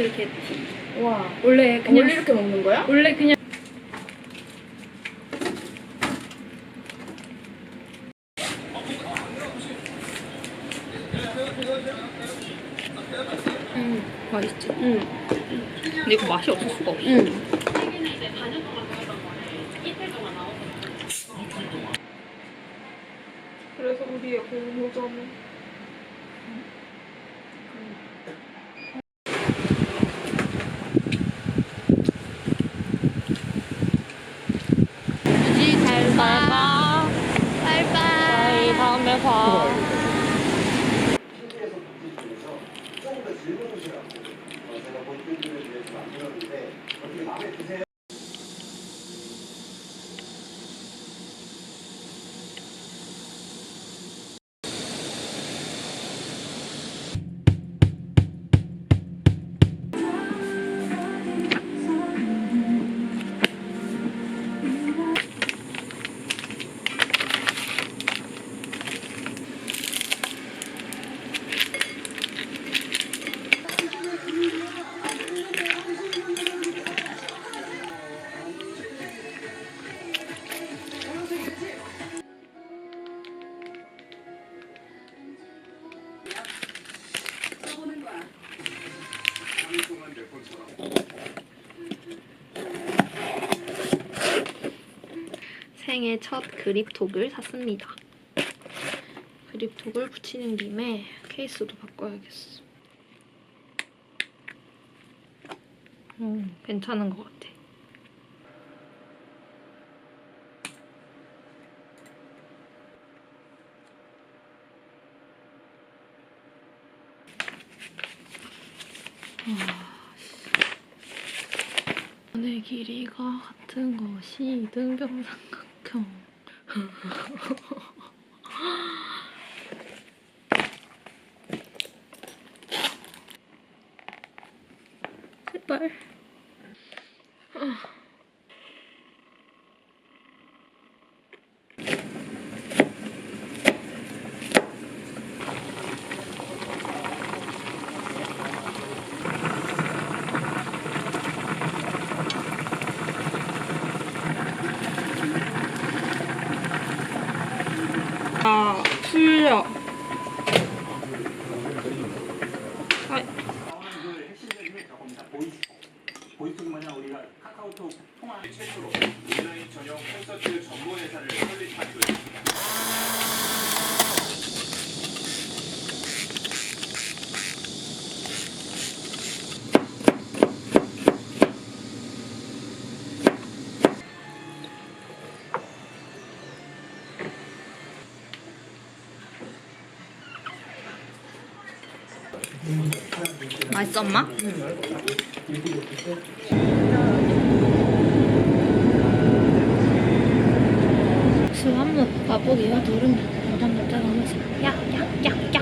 이렇게 티. 와. 원래 그냥 원래 이렇게 먹는 거야? 원래 그냥 음 맛있지. 응. 근데 이거 맛이 없을 수가 없어. 응. 그래서 우리의 공모전은 이지 잘 가. 바이바이. 다음에 봐. 어, 제가 본인들을 위해서 만들었는데 어떻게 마음에 드세요? 생애 첫 그립톡을 샀습니다. 그립톡을 붙이는 김에 케이스도 바꿔야겠어. 음, 괜찮은 것 같아. 원의 길이가 같은 것이 이등병삼각 看我 엄마? 수완무 마보기와 도름 모장 갖다 놓으세요. 야, 야, 야, 야.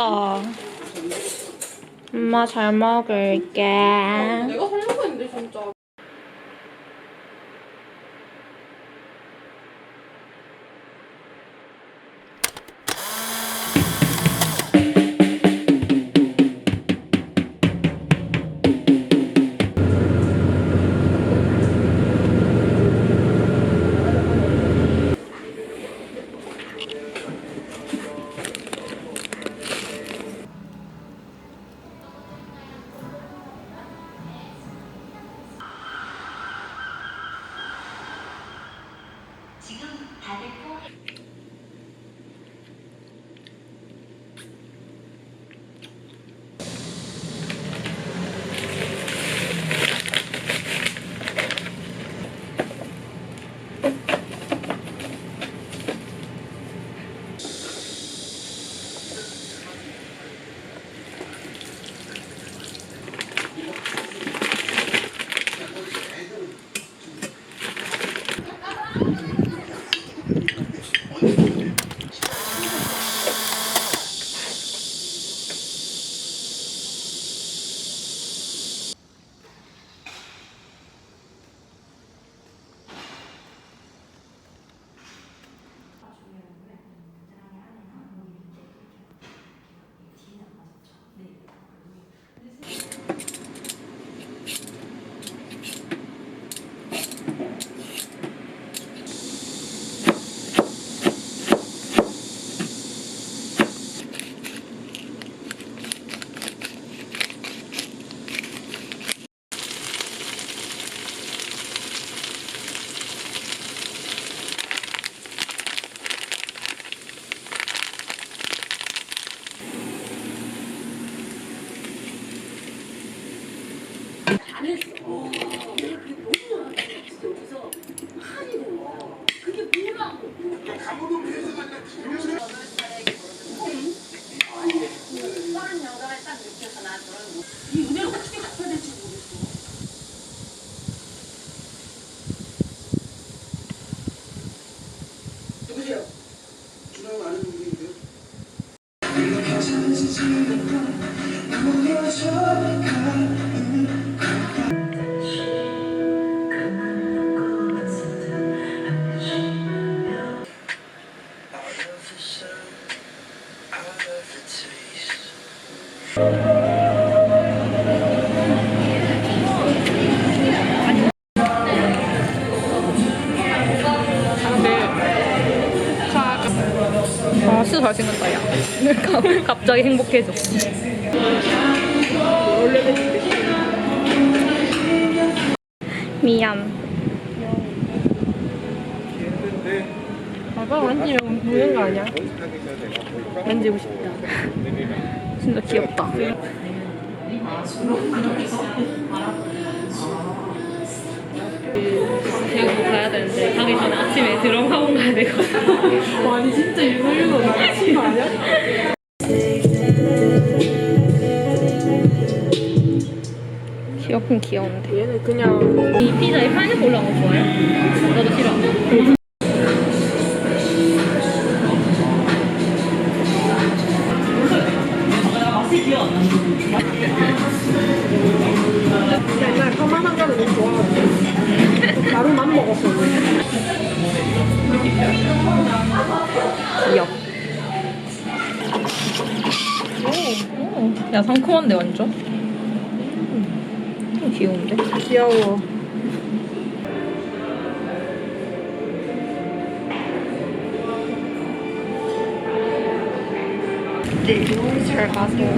맛있겠다. 엄마 잘 먹을게. 갑자기 행복해져. 미안. 아빠 완전 보는 거 아니야? 만지고 싶다. 진짜 귀엽다. 대구 가야 되는데 가기 전에 아침에 드럼 학원 가야 되거든. 와, 아니 진짜 나가신 거 아니야? 귀엽긴 귀여운데. 얘는 그냥 이 피자에 파인애플 올라온 거 좋아해? 나도 싫어. 야 상큼한데 완전? 음, 귀여운데? 귀여워. 잘 가세요.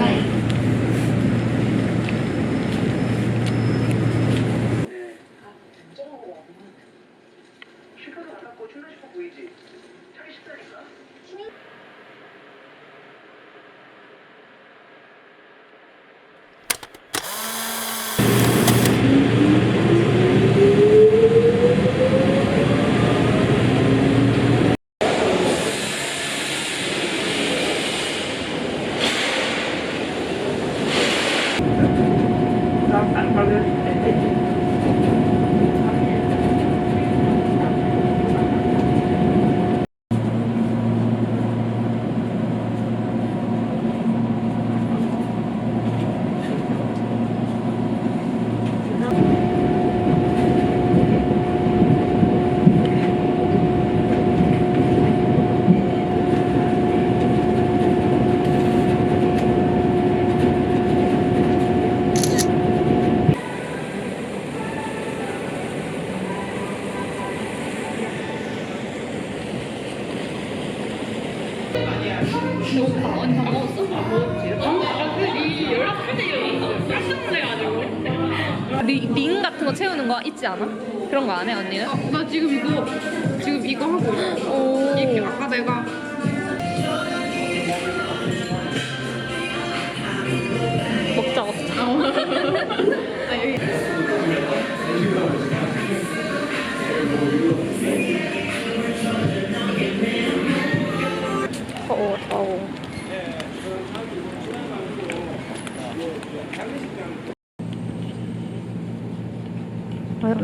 실컷 안 갖고 출근 싶어 보이지? 자기 식사니까? 배고파. 언니 밥 먹었어? 먹었지. 연락할 때 깜짝 놀래가지고. 링 같은 거 채우는 거 있지 않아?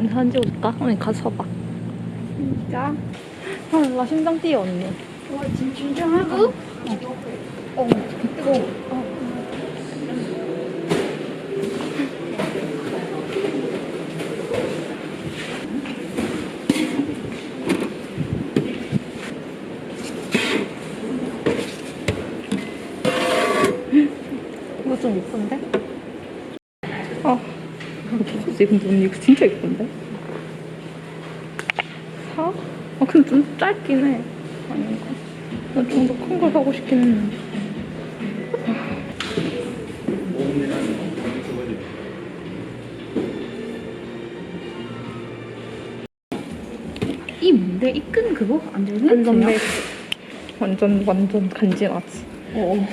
언니 사진 찍어줄까? 언니 가서 서봐. 진짜 아, 나 심장 뛰어, 언니. 와 지금 진정하고 어, 뜨거워. 이거 좀 이쁜데? 아, 미쳤지. 근데 언니 이거 진짜 이쁜데? 사? 아, 근데 좀 짧긴 해. 아닌가? 나 좀 더 큰 걸 사고 싶긴 했는데. 이 뭔데 이 끈 그거 안전벨트? 안전벨트. 완전, 완전 간지나지. 어.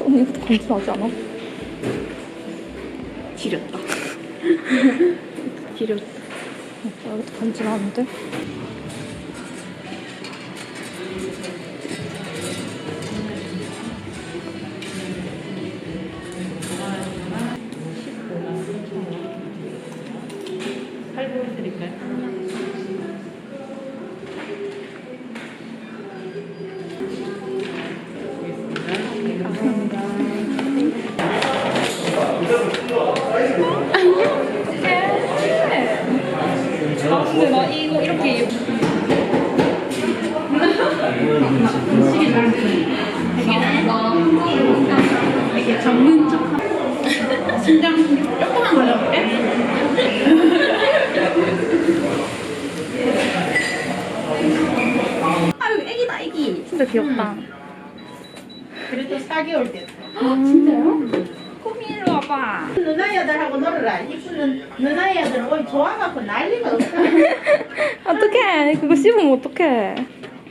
언니 이것도 간지나지 않아? 지렸다. 지렸다. 어, 이것도 간지나는데? 심장 조금만 가져볼게. 아유 애기다 애기. 진짜 귀엽다. 그래도 4개월 됐어. 진짜요? 꼬미 일로 와봐. 누나 애들하고 놀아라. 이쁘는 누나 애들 오이 좋아갖고 난리가 없어. 어떡해. 그거 씹으면 어떡해.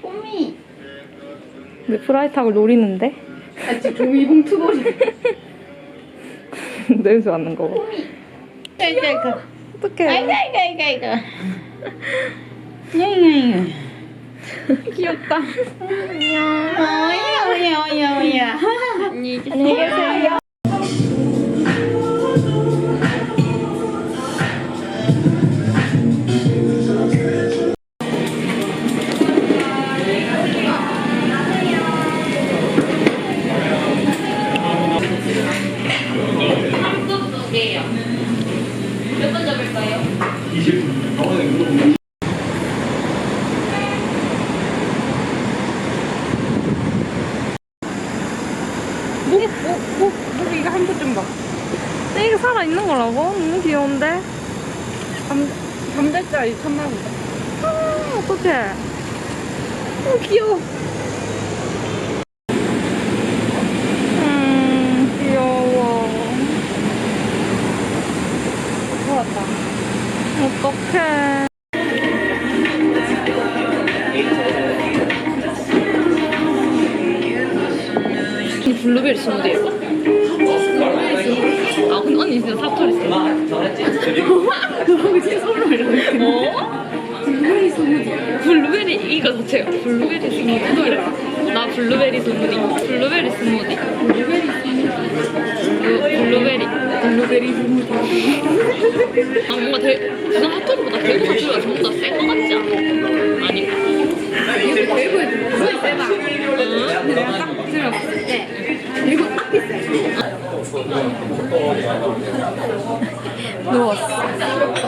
꼬미. 내 프라이탁을 노리는데? 같이 종이 봉투 놀이. 냄새 맡는 거 봐. 이거 이거. 어떡해. 아이고 아이고 아이고 아이고. 냥냥냥. 귀엽다. 어야 어야 어야 어야. 안녕히 계세요. 3대짜리 3만원. 아, 어떡해. 어, 귀여워. 내가 딱 들어봤을 때 대구 앞이 세. 누웠어.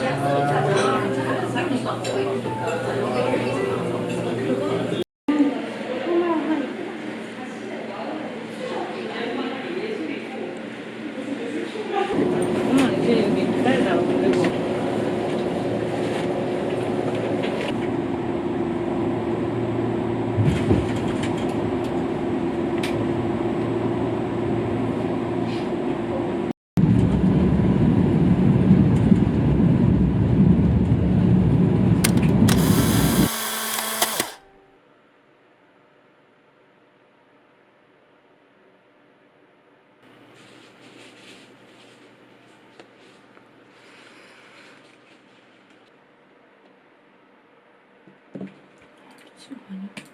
喜欢你。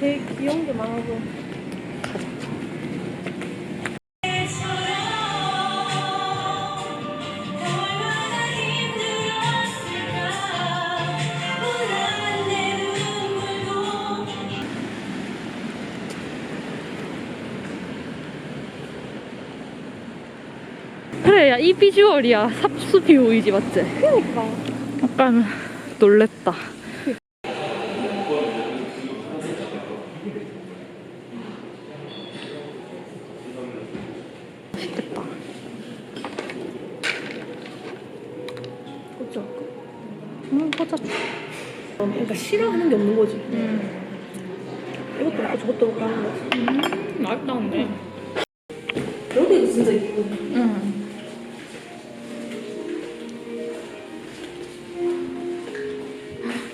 되게 귀여운 게 많아서. 그래, 야, 이 비주얼이야. 삽수비 오이지, 맞지? 그러니까. 약간 놀랬다. 맛있겠다. 그렇죠. 음, 꽂아. 그러니까 싫어하는 게 없는 거지. 음, 이것도 먹고 저것도 먹고 하는 거지. 맛있다, 근데. 여기도 진짜 이쁘거든. 응.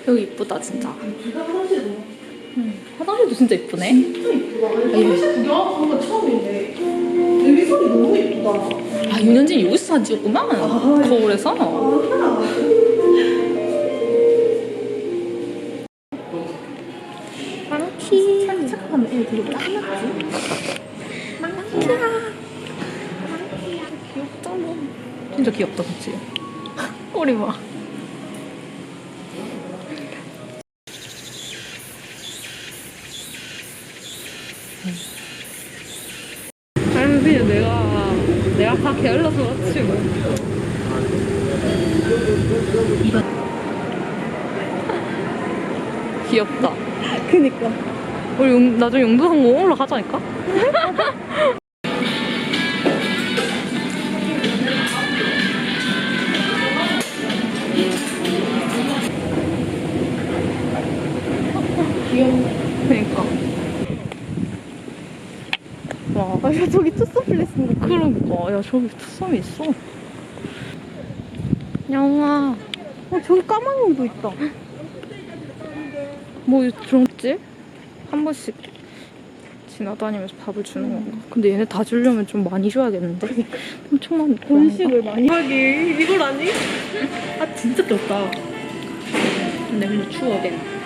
여기 이쁘다, 진짜. 기가 화장실도 화장실도 진짜 이쁘네. 진짜 이쁘다. 화장실 구경한 건 처음인데. 대리석이 너무 이쁘다. 아, 윤현진 여기서 사진 찍었구만. 거울에서. 아, 망키. 착각하면 애 되게 까맣지? 진짜 귀엽다, 그치? 꼬리 그냥 내가, 내가 다 게을러서 그렇지, 뭐. 귀엽다. 그니까. 우리 용, 나중에 용두성공 올라가자니까? 그니까. 야, 저기 투썸이 있어. 영아, 어, 저기 까만 용도 있다. 뭐 들었지? 한 번씩 지나다니면서 밥을 주는 건가? 근데 얘네 다 주려면 좀 많이 줘야겠는데? 엄청 많이 본식을 많이 하기. 이걸 아니? 아, 진짜 떴다. 근데 근데 추억에 진짜.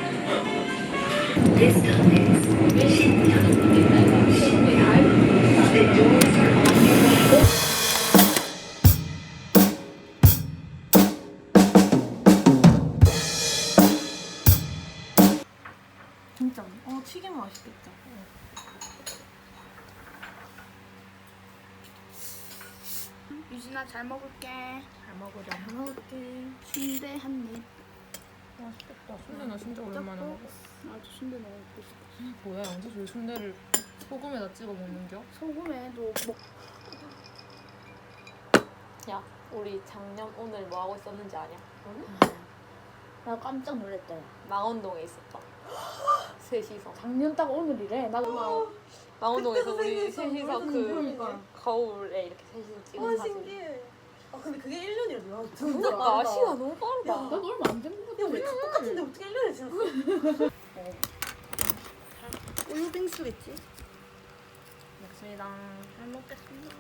어, 튀김 맛있겠다. 유진아 잘 먹을게. 잘 먹어, 잘 먹을게. 순대 한 입. 맛있겠다. 순대 나 진짜 오랜만에 먹어. 나도 순대 먹고 싶어. 뭐야, 언제 저희 순대를 소금에다 찍어 먹는겨? 소금에도 먹. 야 우리 작년 오늘 뭐 하고 있었는지 아냐? 나 깜짝 놀랐다. 망원동에 있었다 셋이서 작년 딱 오늘이래. 나도 망원동에서 우리 셋이서 그 그러니까. 거울에 이렇게 셋이서 찍은 사진 아, 근데 그게 1년이라 나 그러니까 시간 너무 빠르다 나도 얼마 안된거 같아. 우리 똑같은데 어떻게 1년이 지났어? 우유 빙수겠지? 먹습니다 잘 먹겠습니다.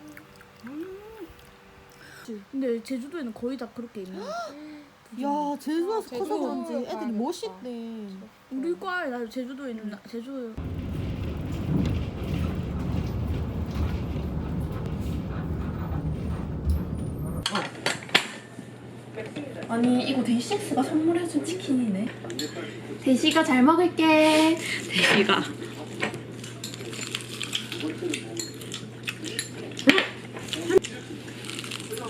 근데 제주도에는 거의 다 그렇게 있는. 야, 제주 와서 커서 그런지 애들이 멋있대. 우리 과에 나 제주도에 있는 나- 제주 아니, 이거 데이식스가 선물해준 치킨이네. 대시가 잘 먹을게. 대시가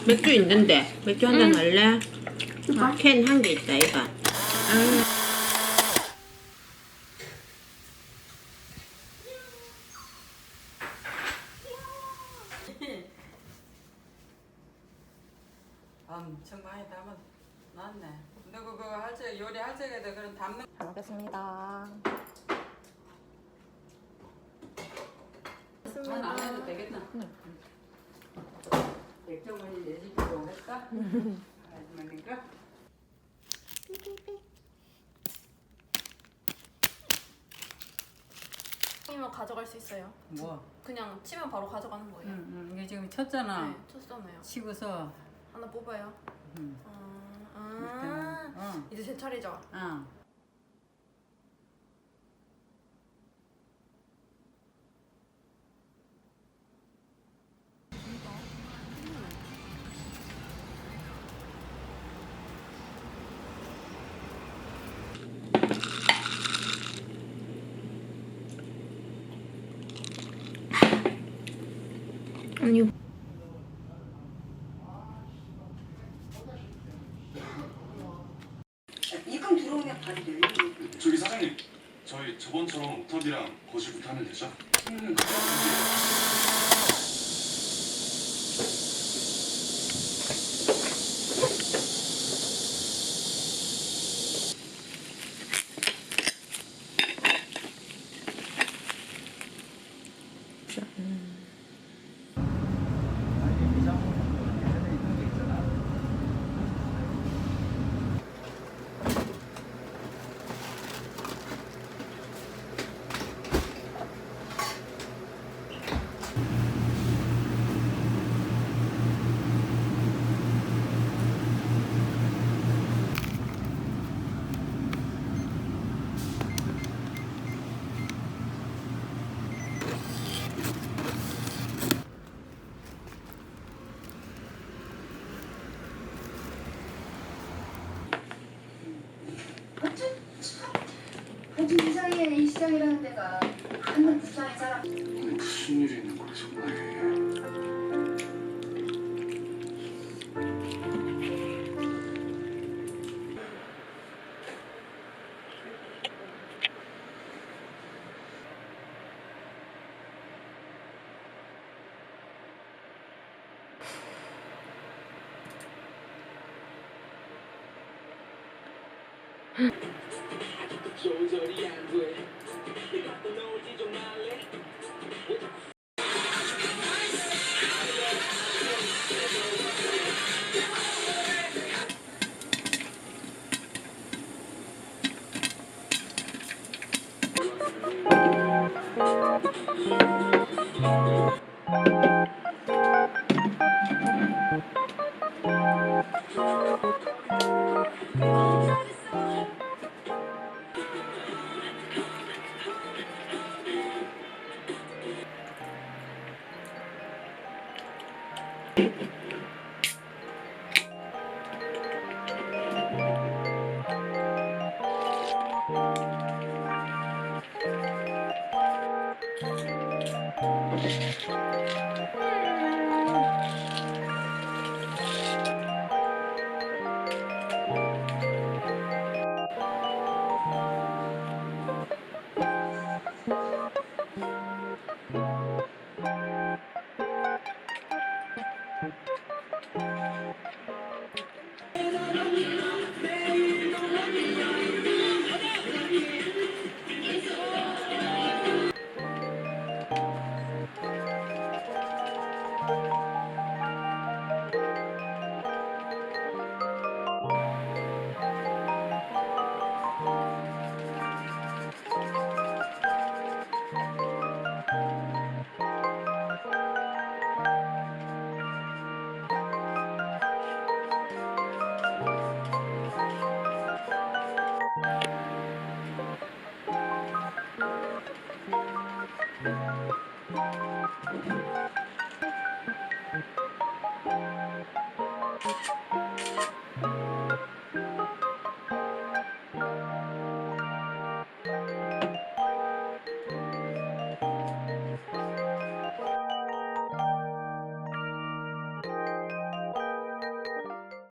맥주 있는데 맥주 한 잔 할래? 캔 한 개 있다 이거. 엄청 많이 담아 놨네. 누구 그거 할 적, 요리 할 적에도 그런 담는 잘 먹겠습니다. 전안 해도 되겠나? 백종원이 레시피 오겠다? 아줌마니까? 이면 가져갈 수 있어요. 뭐? 그냥 치면 바로 가져가는 거예요. 응, 응, 이게 지금 쳤잖아. 네, 쳤잖아요. 치고서 하나 뽑아요. 응. 아, 일단은, 아 어, 이제 제 차례죠. 어. 아니 이금 들어오면 바로 열리는 저기 사장님, 저번처럼 오탑이랑 거실부터 하면 되죠? 음, Show already average. They got the